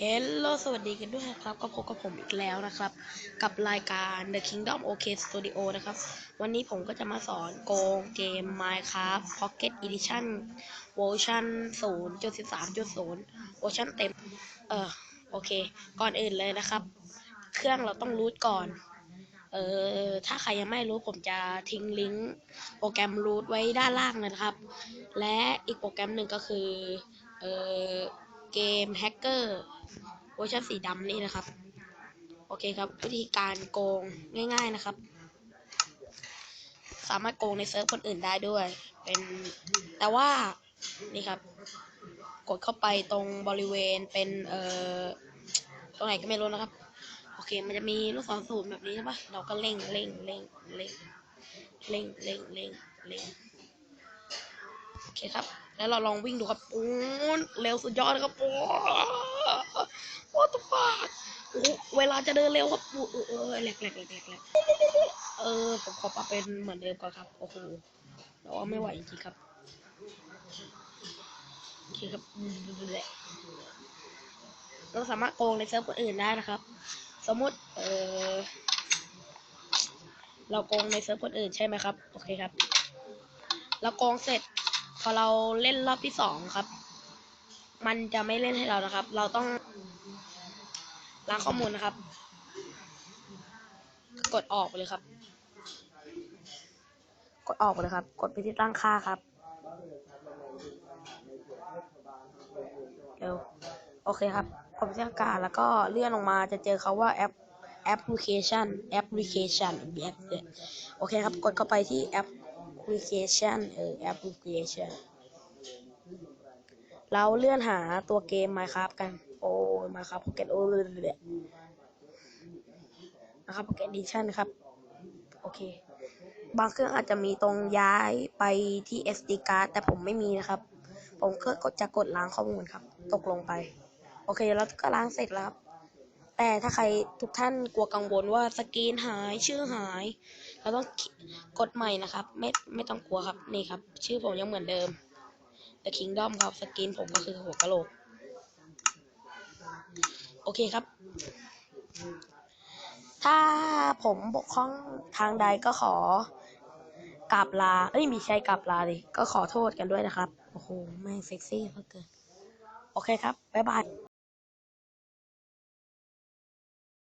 เฮลโลสวัสดีกันด้วยครับ ก็พบกับผมอีกแล้วนะครับ กับรายการ The Kingdom OK Studio นะครับ วันนี้ผมก็จะมาสอนโกงเกม Minecraft Pocket Edition เวอร์ชัน0.13.0 เวอร์ชันเต็ม เออโอเค ก่อนอื่นเลยนะครับ เครื่องเราต้องรูทก่อน เออถ้าใครยังไม่รู้ผมจะทิ้งลิงก์โปรแกรมรูทไว้ด้านล่างนะครับ และอีกโปรแกรมหนึ่งก็คือ เออ เกมแฮกเกอร์เวอร์ชันสีดำนี่นะครับ โอเคครับ วิธีการโกงง่าย ๆนะครับ สามารถโกงในเซิร์ฟคนอื่นได้ด้วย เป็นแต่ว่านี่ครับ กดเข้าไปตรงบริเวณเป็นเอ่อตรงไหนก็ไม่รู้นะครับ โอเค มันจะมีลูกศรศูนย์แบบนี้ใช่ปะเราก็เร่งเร่งเร่งเร่งเร่งเร่งเร่งเร่งโอเคครับ แล้วเราลองวิ่งดูครับปูนเร็วสุดยอดครับปูว้าวตัวฟาดโอ้เวลาจะเดินเร็วครับปูเออเออแหลกแหลกแหลกแหลกแหลกเออผมขอปรับเป็นเหมือนเดิมก่อนครับโอ้โหแต่ว่าไม่ไหวจริงครับโอเคครับเราสามารถโกงในเซิร์ฟคนอื่นได้นะครับ สมมติเออเราโกงในเซิร์ฟคนอื่นใช่ไหมครับ โอเคครับ เราโกงเสร็จ พอเราเล่นรอบที่สองครับ มันจะไม่เล่นให้เรานะครับ เราต้องล้างข้อมูลนะครับ กดออกไปเลยครับ กดออกไปเลยครับ กดไปที่ตั้งค่าครับเร็วโอเคครับกดไปที่อากาแล้วก็เลื่อนลงมาจะเจอเขาว่าแอปแอปพลิเคชันแอปพลิเคชันแบบโอเคครับ กดเข้าไปที่แอป ลิเคชันเออแอปพลิเคชันเราเลื่อนหาตัวเกม Minecraft กัน โอ้ Minecraft Pocket โอ้เลยนะครับ Pocket Edition ครับ โอเค บางเครื่องอาจจะมีตรงย้ายไปที่ SD card แต่ผมไม่มีนะครับ ผมก็กดจะกดล้างข้อมูลครับ ตกลงไป โอเค แล้วก็ล้างเสร็จแล้วครับ แต่ถ้าใครทุกท่านกลัวกังวลว่าสกรีนหายชื่อหาย เราต้องกดใหม่นะครับ ไม่ไม่ต้องกลัวครับนี่ครับ ชื่อผมยังเหมือนเดิม The Kingdom ครับสกรีนผมก็คือหัวกะโหลก โอเคครับ ถ้าผมบกพร่องทางใดก็ขอกราบลา เอ้ยมีใช่กราบลาดิก็ขอโทษกันด้วยนะครับ โอ้โห แม่งเซ็กซี่เหลือเกิน โอเคครับ บ๊ายบาย